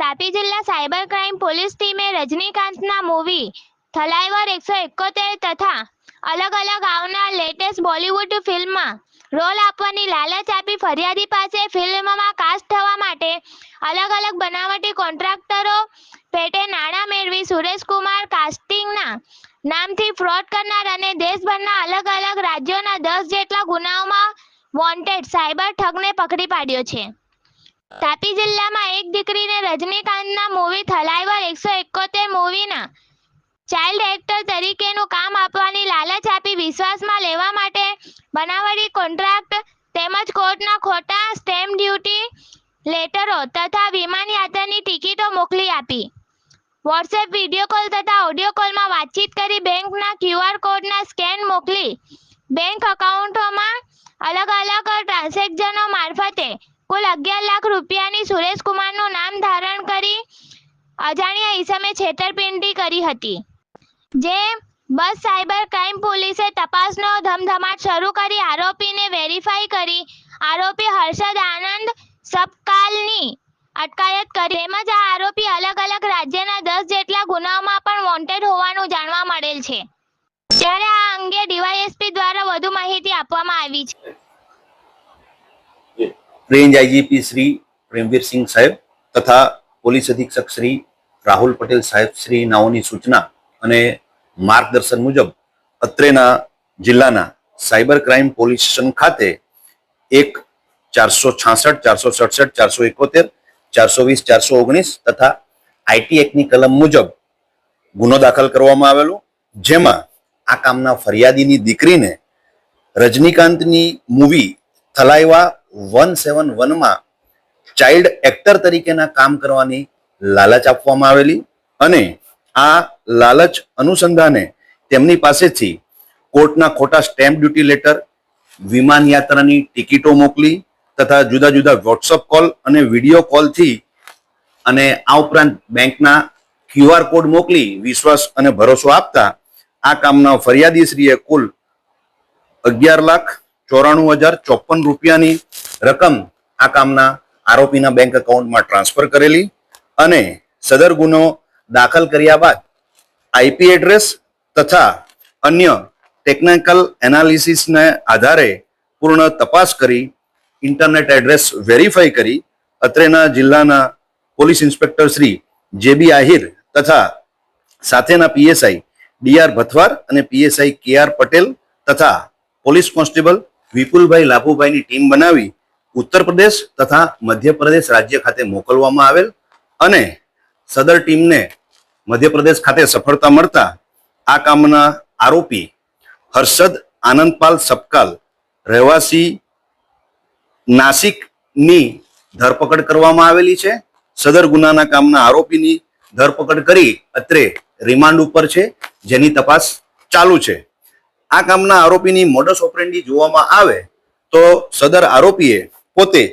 તાપી જિલ્લા cyber crime police ટીમે રજનીકાંતના movie થલાઈવર એકસો એકોતેર તથા અલગ અલગ આવનાર લેટેસ્ટ બોલિવૂડ ફિલ્મમાં રોલ આપવાની લાલચ આપી ફરિયાદી પાસે ફિલ્મમાં કાસ્ટ થવા માટે અલગ અલગ બનાવટી કોન્ટ્રાક્ટરો પેટે નાણાં મેળવી સુરેશકુમાર કાસ્ટિંગના નામથી ફ્રોડ કરનાર અને દેશભરના અલગ અલગ રાજ્યોના દસ જેટલા ગુનાઓમાં વોન્ટેડ સાયબર ઠગને પકડી પાડ્યો છે. તાપી જિલ્લામાં એક દીકરીને રજનીકાંતના મૂવી થલાઈવર એકસો એકોતેર મૂવીના ચાઇલ્ડ એક્ટર તરીકેનું કામ આપવાની લાલચ આપી વિશ્વાસમાં લેવા માટે બનાવટી કોન્ટ્રાક્ટ તેમજ કોર્ટના ખોટા સ્ટેમ્પ ડ્યુટી લેટરો તથા વિમાન યાત્રાની ટિકિટો મોકલી આપી. વોટ્સએપ વીડિયો કોલ તથા ઓડિયો કોલમાં વાતચીત કરી બેંકના ક્યુઆર કોડના સ્કેન મોકલી બેંક અકાઉન્ટોમાં અલગ અલગ ટ્રાન્ઝેક્શનો મારફતે કુલ અગિયાર લાખ રૂપિયાની સુરેશકુમારનું નામ ધારણ કરી અજાણ્યા ઈસમે છેતરપિંડી કરી હતી. જે બસ સાયબર ક્રાઇમ પોલીસે તપાસનો ધમધમાટ શરૂ કરી આરોપીને વેરીફાઈ કરી. આરોપી હર્ષદ આનંદ સપકાલની અટકાયત કરી. તેમજ આ આરોપી અલગ અલગ રાજ્યના દસ જેટલા ગુનાઓમાં પણ વોન્ટેડ હોવાનું જાણવા મળેલ છે ત્યારે આ અંગે ડીવાયએસપી દ્વારા વધુ માહિતી આપવામાં આવી છે રેન્જ આઈજીપી શ્રી પ્રેમવીર સિંહ સાહેબ તથા પોલીસ અધિક્ષક શ્રી રાહુલ પટેલ સાહેબ શ્રી નાઓની સૂચના અને માર્ગદર્શન મુજબ અત્રેના જિલ્લાના સાયબર ક્રાઇમ પોલીસ સ્ટેશન ખાતે એક ચારસો છાસઠ, ચારસો સડસઠ, ચારસો એકોતેર, ચારસો વીસ, ચારસો ઓગણીસ તથા આઈટી એક્ટની કલમ મુજબ ગુનો દાખલ કરવામાં આવેલો. જેમાં આ કામના ફરિયાદીની દીકરીને રજનીકાંતની મૂવી થલાઈવા વન સેવન વનમાં ચાઇલ્ડ એક્ટર તરીકેના કામ કરવાની લાલચ આપવામાં આવેલી અને આ લાલચ અનુસંધાને તેમની પાસેથી કોર્ટના ખોટા સ્ટેમ્પ ડ્યુટી લેટર, વિમાન યાત્રાની ટિકિટો મોકલી તથા જુદા જુદા વોટ્સઅપ કોલ અને વીડિયો કોલથી અને આ ઉપરાંત બેંકના ક્યુઆર કોડ મોકલી વિશ્વાસ અને ભરોસો આપતા આ કામના ફરિયાદીશ્રીએ કુલ અગિયાર લાખ ચોરાણું હજાર ચોપન રૂપિયાની રકમ આ કામના આરોપીના બેંક એકાઉન્ટમાં ટ્રાન્સફર કરેલી અને સદર ગુનો દાખલ કર્યા બાદ આઈપી એડ્રેસ તથા અન્ય ટેકનિકલ એનાલિસિસને આધારે પૂર્ણ તપાસ કરી ઇન્ટરનેટ એડ્રેસ વેરીફાઈ કરી, અત્રેના જિલ્લાના પોલીસ ઇન્સ્પેક્ટર શ્રી જે બી આહિર તથા સાથેના પીએસઆઈ ડીઆર ભથવાર અને પીએસઆઈ કે આર પટેલ તથા પોલીસ કોન્સ્ટેબલ વિપુલભાઈ લાભુભાઈની ટીમ બનાવી ઉત્તર પ્રદેશ તથા મધ્યપ્રદેશ રાજ્ય ખાતે મોકલવામાં આવેલ અને સદર ટીમને મધ્યપ્રદેશ ખાતે સફળતા મળતા આ કામના આરોપી હર્ષદ આનંદપાલ સપકાલ રહેવાસી નાસિકની ધરપકડ કરવામાં આવેલી છે. સદર ગુનાના કામના આરોપીની ધરપકડ કરી અત્રે રિમાન્ડ ઉપર છે. જેની તપાસ ચાલુ છે. આ કામના આરોપીની મોડસ ઓપરેન્ડી જોવામાં આવે તો સદર આરોપીએ પોતે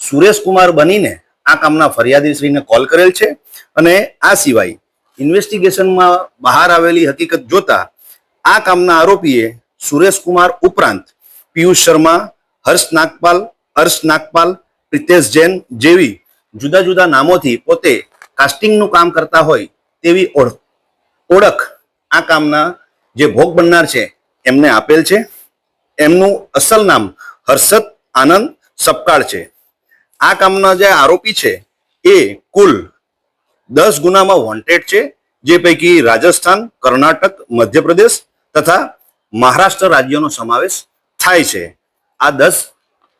સુરેશકુમાર બનીને આ કામના ફરિયાદીશ્રીને કોલ કરેલ છે અને આ સિવાય ઇન્વેસ્ટિગેશનમાં બહાર આવેલી હકીકત જોતા આ કામના આરોપીએ સુરેશકુમાર ઉપરાંત પિયુષ શર્મા, હર્ષ નાગપાલ હર્ષ નાગપાલ, પ્રિતેશ જૈન જેવી જુદા જુદા નામોથી પોતે કાસ્ટિંગનું કામ કરતા હોય તેવી ઓળખ ઓળખ આ કામના જે ભોગ બનનાર છે એમને આપેલ છે. એમનું અસલ નામ હર્ષદ આનંદ સપકાળ છે. આ કામના જે આરોપી છે, એ કુલ દસ ગુનામાં વોન્ટેડ છે, જે પૈકી રાજસ્થાન, કર્ણાટક, મધ્યપ્રદેશ તથા મહારાષ્ટ્ર રાજ્યોનો સમાવેશ થાય છે. આ દસ,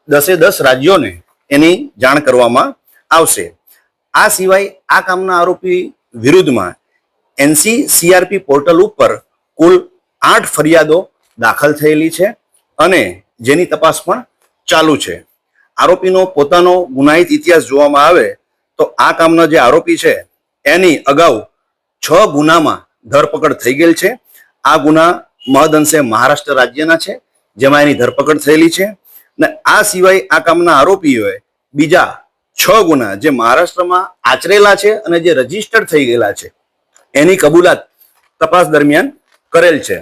દસે દસ રાજ્યોને એની જાણ કરવામાં આવશે. આ સિવાય આ કામના આરોપી વિરુદ્ધમાં એનસી સીઆરપી પોર્ટલ ઉપર કુલ આઠ ફરિયાદો દાખલ થયેલી છે અને જેની તપાસ પણ ચાલુ છે. આરોપીનો પોતાનો ગુનાહિત ઇતિહાસ જોવામાં આવે, તો આ કામનો જે આરોપી છે, એની અગાઉ છ ગુનામાં ધરપકડ થઈ ગયેલ છે. આ ગુના મહદઅંશે મહારાષ્ટ્ર રાજ્યના છે, જેમાં એની ધરપકડ થયેલી છે. ને આ સિવાય આ કામના આરોપીઓએ બીજા છ ગુના જે મહારાષ્ટ્રમાં આચરેલા છે અને જે રજીસ્ટર્ડ થઈ ગયેલા છે, એની કબૂલાત તપાસ દરમિયાન કરેલ છે.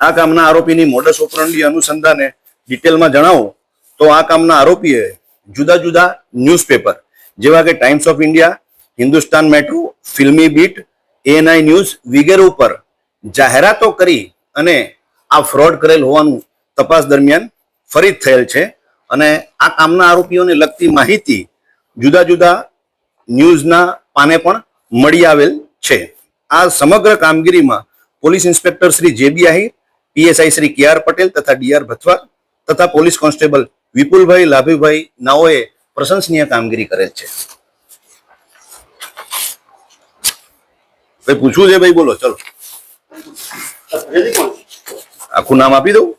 આ કામના આરોપીની મોડસ ઓપરંડી અનુસંધાને ડિટેલમાં જણાવો. તો આ કામના આરોપીએ જુદા જુદા ન્યૂઝપેપર, જેવા કે Times of India, Hindustan metro, filmy beat, ANI news વગેરે ઉપર જાહેરાતો કરી અને આ ફ્રોડ કરેલ હોવાનું તપાસ દરમિયાન ફરી થયેલ છે. અને આ કામના આરોપીઓને લગતી માહિતી જુદા જુદા ન્યૂઝના પાને પણ મળી આવેલ છે. આ સમગ્ર કામગીરીમાં police inspector Shri JB Ahir, PSI Shri K Patel તથા ડીઆર ભથવા તથા પોલીસ કોન્સ્ટેબલ વિપુલભાઈ લાભીભાઈ નાઓએ પ્રશંસનીય કામગીરી કરેલ છે. ભાઈ પૂછવું છે? ભાઈ બોલો ચલો. આખું નામ આપી દઉં?